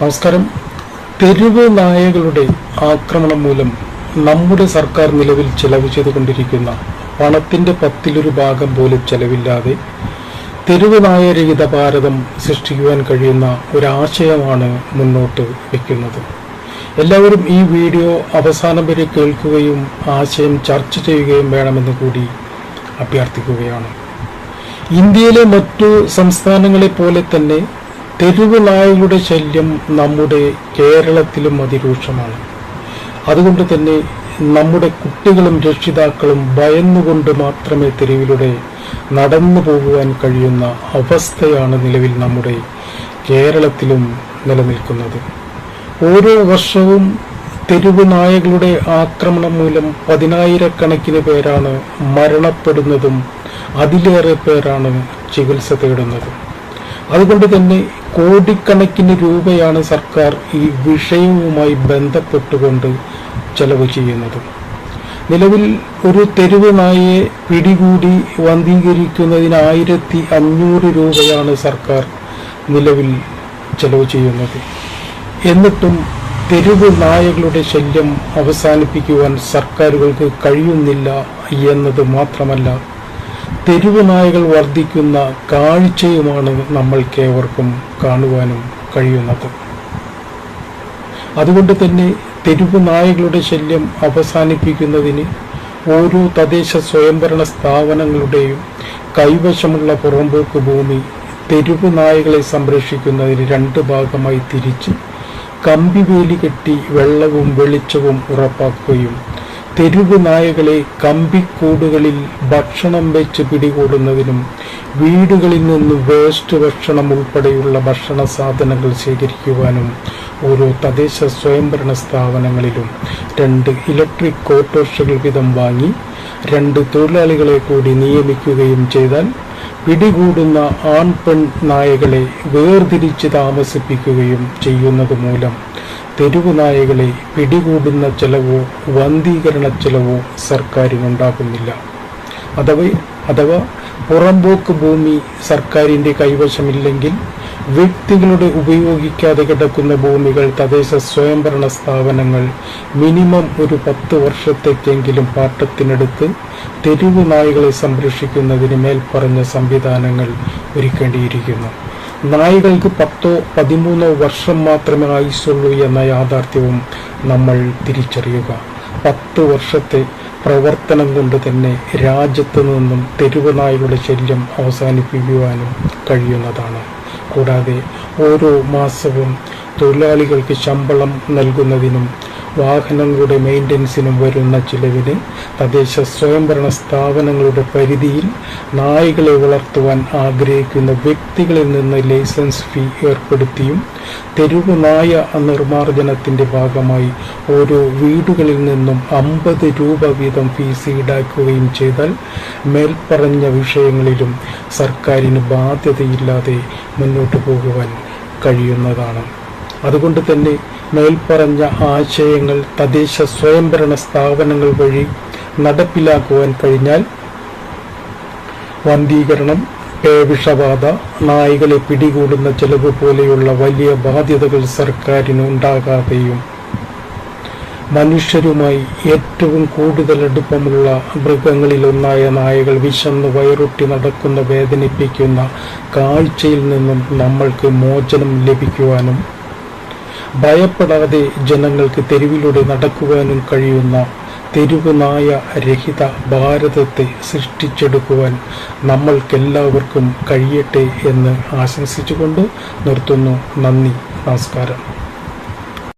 നമസ്കാരം. തെരുവ് നായകളുടെ ആക്രമണം മൂലം നമ്മുടെ സർക്കാർ നിലവിൽ ചെലവ് ചെയ്തുകൊണ്ടിരിക്കുന്ന പണത്തിന്റെ പത്തിലൊരു ഭാഗം പോലും ചെലവില്ലാതെ തെരുവ് നായരഹിത ഭാരതം സൃഷ്ടിക്കുവാൻ കഴിയുന്ന ഒരാശയമാണ് മുന്നോട്ട് വയ്ക്കുന്നത് എല്ലാവരും ഈ വീഡിയോ അവസാനം വരെ കേൾക്കുകയും ആശയം ചർച്ച ചെയ്യുകയും വേണമെന്ന് കൂടി അഭ്യർത്ഥിക്കുകയാണ്. ഇന്ത്യയിലെ മറ്റു സംസ്ഥാനങ്ങളെ പോലെ തന്നെ തെരുവ് നായകളുടെ ശല്യം നമ്മുടെ കേരളത്തിലും അതിരൂക്ഷമാണ്. അതുകൊണ്ട് തന്നെ നമ്മുടെ കുട്ടികളും രക്ഷിതാക്കളും ഭയന്നുകൊണ്ട് മാത്രമേ തെരുവിലൂടെ നടന്നു പോകുവാൻ കഴിയുന്ന അവസ്ഥയാണ് നിലവിൽ നമ്മുടെ കേരളത്തിലും നിലനിൽക്കുന്നത്. ഓരോ വർഷവും തെരുവ് നായകളുടെ ആക്രമണം മൂലം പതിനായിരക്കണക്കിന് പേരാണ് മരണപ്പെടുന്നതും അതിലേറെ പേരാണ് ചികിത്സ തേടുന്നതും. അതുകൊണ്ട് തന്നെ കോടിക്കണക്കിന് രൂപയാണ് സർക്കാർ ഈ വിഷയവുമായി ബന്ധപ്പെട്ടുകൊണ്ട് ചെലവ് ചെയ്യുന്നത്. നിലവിൽ ഒരു തെരുവ് നായയെ പിടികൂടി വന്ധീകരിക്കുന്നതിന് ആയിരത്തി അഞ്ഞൂറ് രൂപയാണ് സർക്കാർ നിലവിൽ ചെലവ് ചെയ്യുന്നത്. എന്നിട്ടും തെരുവ് നായകളുടെ ശല്യം അവസാനിപ്പിക്കുവാൻ സർക്കാരുകൾക്ക് കഴിയുന്നില്ല എന്നത് മാത്രമല്ല തെരുവ് നായകൾ വർദ്ധിക്കുന്ന കാഴ്ചയുമാണ് നമ്മൾക്കേവർക്കും കാണുവാനും കഴിയുന്നത്. അതുകൊണ്ട് തന്നെ തെരുവ് നായകളുടെ ശല്യം അവസാനിപ്പിക്കുന്നതിന് ഓരോ തദ്ദേശ സ്വയംഭരണ സ്ഥാപനങ്ങളുടെയും കൈവശമുള്ള പുറമ്പോക്ക് ഭൂമി തെരുവ് നായകളെ സംരക്ഷിക്കുന്നതിന് രണ്ട് ഭാഗമായി തിരിച്ച് കമ്പിവേലി കെട്ടി വെള്ളവും വെളിച്ചവും ഉറപ്പാക്കുകയും തെരുവ് നായകളെ കമ്പിക്കൂടുകളിൽ ഭക്ഷണം വെച്ച് പിടികൂടുന്നതിനും വീടുകളിൽ നിന്ന് വേസ്റ്റ് ഭക്ഷണം ഉൾപ്പെടെയുള്ള ഭക്ഷണ സാധനങ്ങൾ ശേഖരിക്കുവാനും ഓരോ തദ്ദേശ സ്വയംഭരണ സ്ഥാപനങ്ങളിലും രണ്ട് ഇലക്ട്രിക് ഓട്ടോറിക്ഷകൾ വീതം വാങ്ങി രണ്ട് തൊഴിലാളികളെ കൂടി നിയമിക്കുകയും ചെയ്താൽ പിടികൂടുന്ന ആൺ പെൺ നായകളെ വേർതിരിച്ച് താമസിപ്പിക്കുകയും ചെയ്യുന്നത് മൂലം തെരുവ് നായകളെ പിടികൂടുന്ന ചെലവോ വന്ധീകരണ ചെലവോ സർക്കാരിനുണ്ടാകുന്നില്ല. അഥവാ അഥവാ പുറമ്പോക്ക് ഭൂമി സർക്കാരിന്റെ കൈവശമില്ലെങ്കിൽ വ്യക്തികളുടെ ഉപയോഗിക്കാതെ കിടക്കുന്ന ഭൂമികൾ തദ്ദേശ സ്വയംഭരണ സ്ഥാപനങ്ങൾ മിനിമം ഒരു പത്ത് വർഷത്തേക്കെങ്കിലും പാട്ടത്തിനെടുത്ത് തെരുവു നായകളെ സംരക്ഷിക്കുന്നതിന് മേൽപ്പറഞ്ഞ സംവിധാനങ്ങൾ ഒരുക്കേണ്ടിയിരിക്കുന്നു. നായകൾക്ക് പത്തോ പതിമൂന്നോ വർഷം മാത്രമേ ആയുസുള്ളൂ എന്ന യാഥാർത്ഥ്യവും നമ്മൾ തിരിച്ചറിയുക. പത്ത് വർഷത്തെ പ്രവർത്തനം കൊണ്ട് തന്നെ രാജ്യത്ത് നിന്നും തെരുവ് നായകളുടെ ശല്യം അവസാനിപ്പിക്കുവാനും കഴിയുന്നതാണ്. കൂടാതെ ഓരോ മാസവും തൊഴിലാളികൾക്ക് ശമ്പളം നൽകുന്നതിനും വാഹനങ്ങളുടെ മെയിന്റനൻസിനും വരുന്ന ചിലവിന് തദ്ദേശ സ്വയംഭരണ സ്ഥാപനങ്ങളുടെ പരിധിയിൽ നായകളെ വളർത്തുവാൻ ആഗ്രഹിക്കുന്ന വ്യക്തികളിൽ നിന്ന് ലൈസൻസ് ഫീ ഏർപ്പെടുത്തിയും തെരുവ് നായ നിർമ്മാർജനത്തിന്റെ ഭാഗമായി ഓരോ വീടുകളിൽ നിന്നും അമ്പത് രൂപ വീതം ഫീസ് ഈടാക്കുകയും ചെയ്താൽ മേൽപ്പറഞ്ഞ വിഷയങ്ങളിലും സർക്കാരിന് ബാധ്യതയില്ലാതെ മുന്നോട്ട് പോകുവാൻ കഴിയുന്നതാണ്. അതുകൊണ്ട് തന്നെ മേൽപ്പറഞ്ഞ ആശയങ്ങൾ തദ്ദേശ സ്വയംഭരണ സ്ഥാപനങ്ങൾ വഴി നടപ്പിലാക്കുവാൻ കഴിഞ്ഞാൽ വന്ധീകരണം പേവിഷബാധ നായികളെ പിടികൂടുന്ന ചെലവ് പോലെയുള്ള വലിയ ബാധ്യതകൾ സർക്കാരിന് ഉണ്ടാകാതെയും മനുഷ്യരുമായി ഏറ്റവും കൂടുതൽ അടുപ്പമുള്ള മൃഗങ്ങളിലൊന്നായ നായകൾ വിശന്ന് വയറൊട്ടി നടക്കുന്ന വേദനിപ്പിക്കുന്ന കാഴ്ചയിൽ നിന്നും നമ്മൾക്ക് മോചനം ലഭിക്കുവാനും ഭയപ്പെടാതെ ജനങ്ങൾക്ക് തെരുവിലൂടെ നടക്കുവാനും കഴിയുന്ന തെരുവ് നായ രഹിത ഭാരതത്തെ സൃഷ്ടിച്ചെടുക്കുവാൻ നമ്മൾക്കെല്ലാവർക്കും കഴിയട്ടെ എന്ന് ആശംസിച്ചുകൊണ്ട് നിർത്തുന്നു. നന്ദി നമസ്കാരം.